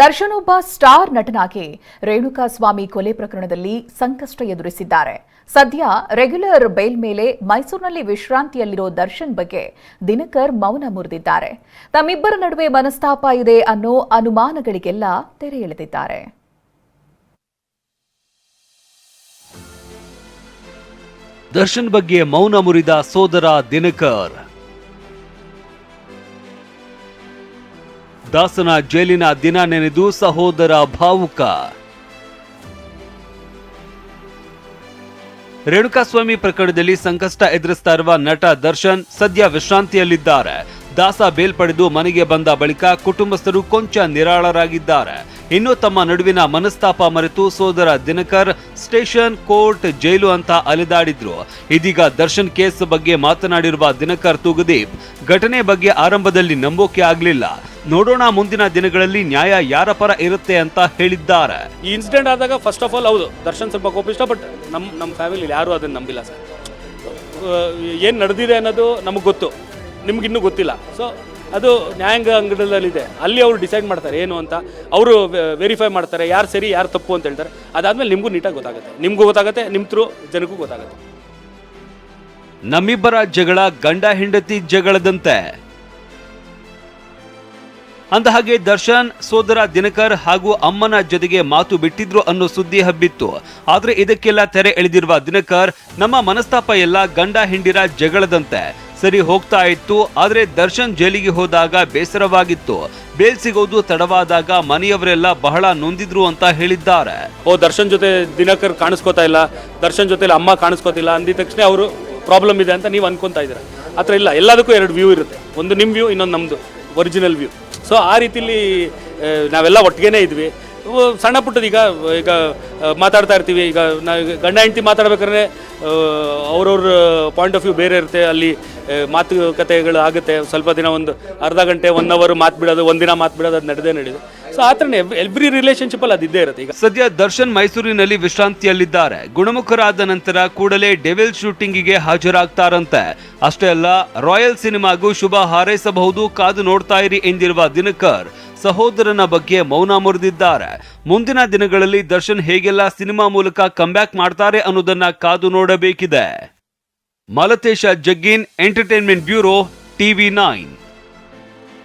ದರ್ಶನ್ ಒಬ್ಬ ಸ್ಟಾರ್ ನಟನಾಗಿ ರೇಣುಕಾಸ್ವಾಮಿ ಕೊಲೆ ಪ್ರಕರಣದಲ್ಲಿ ಸಂಕಷ್ಟ ಎದುರಿಸಿದ್ದಾರೆ. ಸದ್ಯ ರೆಗ್ಯುಲರ್ ಬೇಲ್ ಮೇಲೆ ಮೈಸೂರಿನಲ್ಲಿ ವಿಶ್ರಾಂತಿಯಲ್ಲಿರೋ ದರ್ಶನ್ ಬಗ್ಗೆ ದಿನಕರ್ ಮೌನ ಮುರಿದಿದ್ದಾರೆ. ತಮ್ಮಿಬ್ಬರ ನಡುವೆ ಮನಸ್ತಾಪ ಇದೆ ಅನ್ನೋ ಅನುಮಾನಗಳಿಗೆಲ್ಲ ತೆರೆ ಎಳೆದಿದ್ದಾರೆ. ದರ್ಶನ್ ಬಗ್ಗೆ ಮೌನ ಮುರಿದ ಸೋದರ ದಿನಕರ್. ದಾಸನ ಜೈಲಿನ ದಿನ ನೆನೆದು ಸಹೋದರ ಭಾವುಕ. ರೇಣುಕಾಸ್ವಾಮಿ ಪ್ರಕರಣದಲ್ಲಿ ಸಂಕಷ್ಟ ಎದುರಿಸ್ತಾ ಇರುವ ನಟ ದರ್ಶನ್ ಸದ್ಯ ವಿಶ್ರಾಂತಿಯಲ್ಲಿದ್ದಾರೆ. ದಾಸ ಬೇಲ್ ಪಡೆದು ಮನೆಗೆ ಬಂದ ಬಳಿಕ ಕುಟುಂಬಸ್ಥರು ಕೊಂಚ ನಿರಾಳರಾಗಿದ್ದಾರೆ. ಇನ್ನು ತಮ್ಮ ನಡುವಿನ ಮನಸ್ತಾಪ ಮರೆತು ಸೋದರ ದಿನಕರ್ ಸ್ಟೇಷನ್ ಕೋರ್ಟ್ ಜೈಲು ಅಂತ ಅಲೆದಾಡಿದ್ರು. ಇದೀಗ ದರ್ಶನ್ ಕೇಸ್ ಬಗ್ಗೆ ಮಾತನಾಡಿರುವ ದಿನಕರ್ ತೂಗುದೀಪ್, ಘಟನೆ ಬಗ್ಗೆ ಆರಂಭದಲ್ಲಿ ನಂಬೋಕೆ ಆಗ್ಲಿಲ್ಲ. ನೋಡೋಣ ಮುಂದಿನ ದಿನಗಳಲ್ಲಿ ನ್ಯಾಯ ಯಾರ ಪರ ಇರುತ್ತೆ ಅಂತ ಹೇಳಿದ್ದಾರೆ. ಈ ಇನ್ಸಿಡೆಂಟ್ ಆದಾಗ ಫಸ್ಟ್ ಆಫ್ ಆಲ್ ಹೌದು ದರ್ಶನ್ ಸ್ವಲ್ಪ ಕೋಪಿಷ್ಟ ಬಟ್ ನಮ್ಮ ನಮ್ಮ ಫ್ಯಾಮಿಲಿ ಯಾರೂ ಅದನ್ನು ನಂಬಿಲ್ಲ ಸರ್. ಏನು ನಡೆದಿದೆ ಅನ್ನೋದು ನಮಗೆ ಗೊತ್ತು ನಿಮ್ಗಿನ್ನೂ ಗೊತ್ತಿಲ್ಲ. ಸೊ ಅದು ನ್ಯಾಯಾಂಗ ಅಂಗಡದಲ್ಲಿದೆ ಅಲ್ಲಿ ಅವರು ಡಿಸೈಡ್ ಮಾಡ್ತಾರೆ ಏನು ಅಂತ. ಅವರು ವೆರಿಫೈ ಮಾಡ್ತಾರೆ ಯಾರು ಸರಿ ಯಾರು ತಪ್ಪು ಅಂತ ಹೇಳ್ತಾರೆ. ಅದಾದಮೇಲೆ ನಿಮಗೂ ನೀಟಾಗಿ ಗೊತ್ತಾಗುತ್ತೆ. ನಿಮಗೂ ಗೊತ್ತಾಗುತ್ತೆ ನಿಮ್ಮ ಥ್ರೂ ಜನಕ್ಕೂ ಗೊತ್ತಾಗುತ್ತೆ. ನಮ್ಮಿಬ್ಬರ ಜಗಳ ಗಂಡ ಹೆಂಡತಿ ಜಗಳದಂತೆ. ಅಂದಹಾಗೆ ದರ್ಶನ್, ಸೋದರ ದಿನಕರ್ ಹಾಗೂ ಅಮ್ಮನ ಜೊತೆಗೆ ಮಾತು ಬಿಟ್ಟಿದ್ರು ಅನ್ನೋ ಸುದ್ದಿ ಹಬ್ಬಿತ್ತು. ಆದ್ರೆ ಇದಕ್ಕೆಲ್ಲ ತೆರೆ ಎಳೆದಿರುವ ದಿನಕರ್, ನಮ್ಮ ಮನಸ್ತಾಪ ಎಲ್ಲ ಗಂಡ ಹಿಂಡಿರ ಜಗಳದಂತೆ. ಸರಿ ಹೋಗ್ತಾ ಇತ್ತು, ಆದ್ರೆ ದರ್ಶನ್ ಜೈಲಿಗೆ ಹೋದಾಗ ಬೇಸರವಾಗಿತ್ತು. ಬೇಲ್ ಸಿಗೋದು ತಡವಾದಾಗ ಮನೆಯವರೆಲ್ಲ ಬಹಳ ನೊಂದಿದ್ರು ಅಂತ ಹೇಳಿದ್ದಾರೆ. ಓ, ದರ್ಶನ್ ಜೊತೆ ದಿನಕರ್ ಕಾಣಿಸ್ಕೋತಾ ಇಲ್ಲ, ದರ್ಶನ್ ಜೊತೆಲಿ ಅಮ್ಮ ಕಾಣಿಸ್ಕೋತಿಲ್ಲ, ಅಂದಿದ ತಕ್ಷಣ ಅವರು ಪ್ರಾಬ್ಲಮ್ ಇದೆ ಅಂತ ನೀವು ಅನ್ಕೊಂತಾ ಇದ್ದೀರಾ? ಆ ಇಲ್ಲ, ಎಲ್ಲದಕ್ಕೂ ಎರಡು ವ್ಯೂ ಇರುತ್ತೆ. ಒಂದು ನಿಮ್ಮ ವ್ಯೂ ಇನ್ನೊಂದು ನಮ್ಮದು ಒರಿಜಿನಲ್ ವ್ಯೂ ಸೊ ಆ ರೀತಿಲಿ ನಾವೆಲ್ಲ ಒಟ್ಟಿಗೆನೇ ಇದ್ವಿ. ಸಣ್ಣ ಪುಟ್ಟದ ಈಗ ಈಗ ಮಾತಾಡ್ತಾ ಇರ್ತೀವಿ. ಈಗ ನಾ ಗಂಡ ಹೆಂಡತಿ ಮಾತಾಡ್ಬೇಕಾದ್ರೆ ಅವ್ರವ್ರ ಪಾಯಿಂಟ್ ಆಫ್ ವ್ಯೂ ಬೇರೆ ಇರುತ್ತೆ. ಅಲ್ಲಿ ಮಾತುಕತೆಗಳು ಆಗುತ್ತೆ. ಸ್ವಲ್ಪ ದಿನ ಒಂದು ಅರ್ಧ ಗಂಟೆ ಒನ್ ಅವರ್ ಮಾತು ಬಿಡೋದು, ಒಂದಿನ ಮಾತು ಬಿಡೋದು, ಅದು ನಡೆದೇ ನಡೆಯುತ್ತೆ ಸೊ ಎವ್ರಿ ಇರುತ್ತೆ ಈಗ. ಸದ್ಯ ದರ್ಶನ್ ಮೈಸೂರಿನಲ್ಲಿ ವಿಶ್ರಾಂತಿಯಲ್ಲಿದ್ದಾರೆ. ಗುಣಮುಖರಾದ ನಂತರ ಕೂಡಲೇ ಡೆವಿಲ್ ಶೂಟಿಂಗಿಗೆ ಹಾಜರಾಗ್ತಾರಂತೆ. ಅಷ್ಟೇ ಅಲ್ಲ ರಾಯಲ್ ಸಿನಿಮಾಗೂ ಶುಭ ಹಾರೈಸಬಹುದು, ಕಾದು ನೋಡ್ತಾ ಇರಿ ಎಂದಿರುವ ದಿನಕರ್ ಸಹೋದರನ ಬಗ್ಗೆ ಮೌನ ಮುರಿದಿದ್ದಾರೆ. ಮುಂದಿನ ದಿನಗಳಲ್ಲಿ ದರ್ಶನ್ ಹೇಗೆಲ್ಲ ಸಿನಿಮಾ ಮೂಲಕ ಕಂಬ್ಯಾಕ್ ಮಾಡ್ತಾರೆ ಅನ್ನೋದನ್ನ ಕಾದು ನೋಡಬೇಕಿದೆ. Malatesh Jaggin entertainment bureau TV nine